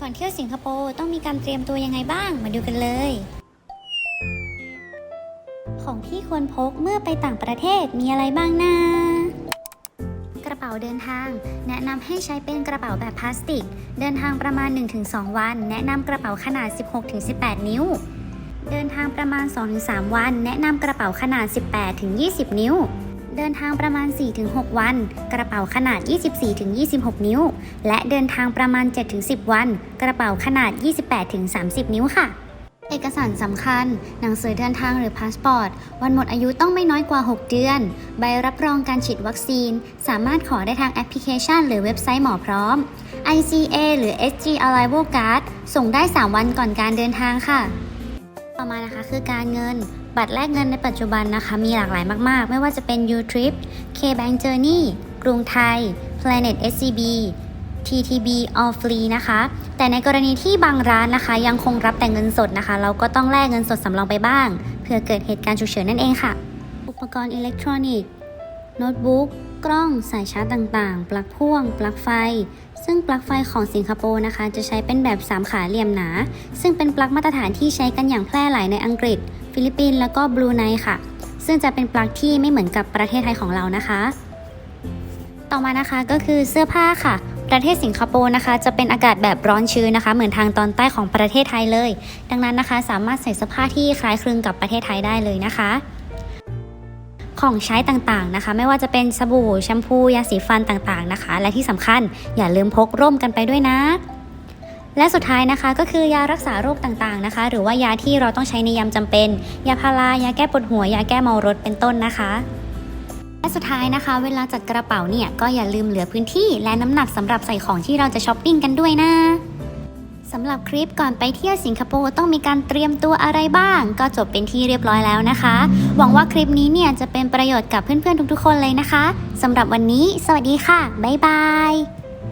ก่อนเที่ยวสิงคโปร์ต้องมีการเตรียมตัวยังไงบ้างมาดูกันเลย ของที่ควรพกเมื่อไปต่างประเทศมีอะไรบ้างนะ กระเป๋าเดินทาง แนะนำให้ใช้เป็นกระเป๋าแบบพลาสติก เดินทางประมาณ 1-2 วัน แนะนำกระเป๋าขนาด 16-18 นิ้ว เดินทางประมาณ 2-3 วัน แนะนำกระเป๋าขนาด 18-20 นิ้ว เดินทางประมาณ 4-6 วัน กระเป๋าขนาด 24-26 นิ้ว และเดินทางประมาณ 7-10 วัน กระเป๋าขนาด 28-30 นิ้วค่ะ เอกสารสำคัญ หนังสือเดินทางหรือพาสปอร์ต วันหมดอายุต้องไม่น้อยกว่า 6 เดือน ใบรับรองการฉีดวัคซีน สามารถขอได้ทางแอปพลิเคชัน หรือเว็บไซต์หมอพร้อม ICA หรือ SG Arrival Card ส่งได้ 3 วันก่อนการเดินทางค่ะ ต่อมานะคะคือการเงิน บัตรแลกเงินในปัจจุบันนะคะ มีหลากหลายมาก ๆ ไม่ว่าจะเป็น U-Trip K-Bank Journey กรุงไทย Planet SCB TTB All Free นะคะ แต่ในกรณีที่บางร้านนะคะ ยังคงรับแต่เงินสดนะคะ เราก็ต้องแลกเงินสดสำรองไปบ้าง เพื่อเกิดเหตุการณ์ฉุกเฉินนั่นเองค่ะ อุปกรณ์อิเล็กทรอนิกส์โน้ตบุ๊ก กล้อง สายชาร์จต่างๆ ปลั๊กพ่วง ปลั๊กไฟ ซึ่งปลั๊กไฟของสิงคโปร์นะคะ จะใช้เป็นแบบ 3 ขาเหลี่ยมหนา ซึ่งเป็นปลั๊กมาตรฐานที่ใช้กันอย่างแพร่หลายในอังกฤษ ฟิลิปปินส์แล้วก็บรูไนค่ะ ซึ่งจะเป็นปลั๊กที่ไม่เหมือนกับประเทศไทยของเรานะคะ ต่อมานะคะก็คือเสื้อผ้าค่ะประเทศสิงคโปร์นะคะ จะเป็นอากาศแบบร้อนชื้นนะคะ เหมือนทางตอนใต้ของประเทศไทยเลย ดังนั้นนะคะ สามารถใส่เสื้อผ้าที่คล้ายคลึงกับประเทศไทยได้เลยนะคะ ของใช้ต่างๆนะคะ ไม่ว่าจะเป็นสบู่แชมพูยาสีฟันต่างๆนะคะ และที่สำคัญอย่าลืมพกร่มกันไปด้วยนะและสุดท้ายนะคะก็คือยารักษาโรคต่างๆนะคะ หรือว่ายาที่เราต้องใช้ในยามจำเป็น ยาพารายาแก้ปวดหัว ยาแก้เมารถเป็นต้นนะคะ และสุดท้ายนะคะ เวลาจัดกระเป๋าเนี่ยก็อย่าลืมเหลือพื้นที่และน้ำหนักสำหรับใส่ของที่เราจะช้อปปิ้งกันด้วยนะ สำหรับคลิปก่อนไปเที่ยวสิงคโปร์ต้องมีการเตรียมตัวอะไรบ้าง ก็จบเป็นที่เรียบร้อยแล้วนะคะ หวังว่าคลิปนี้เนี่ยจะเป็นประโยชน์กับเพื่อนๆทุกๆคนเลยนะคะสำหรับวันนี้ สวัสดีค่ะ บ๊ายบาย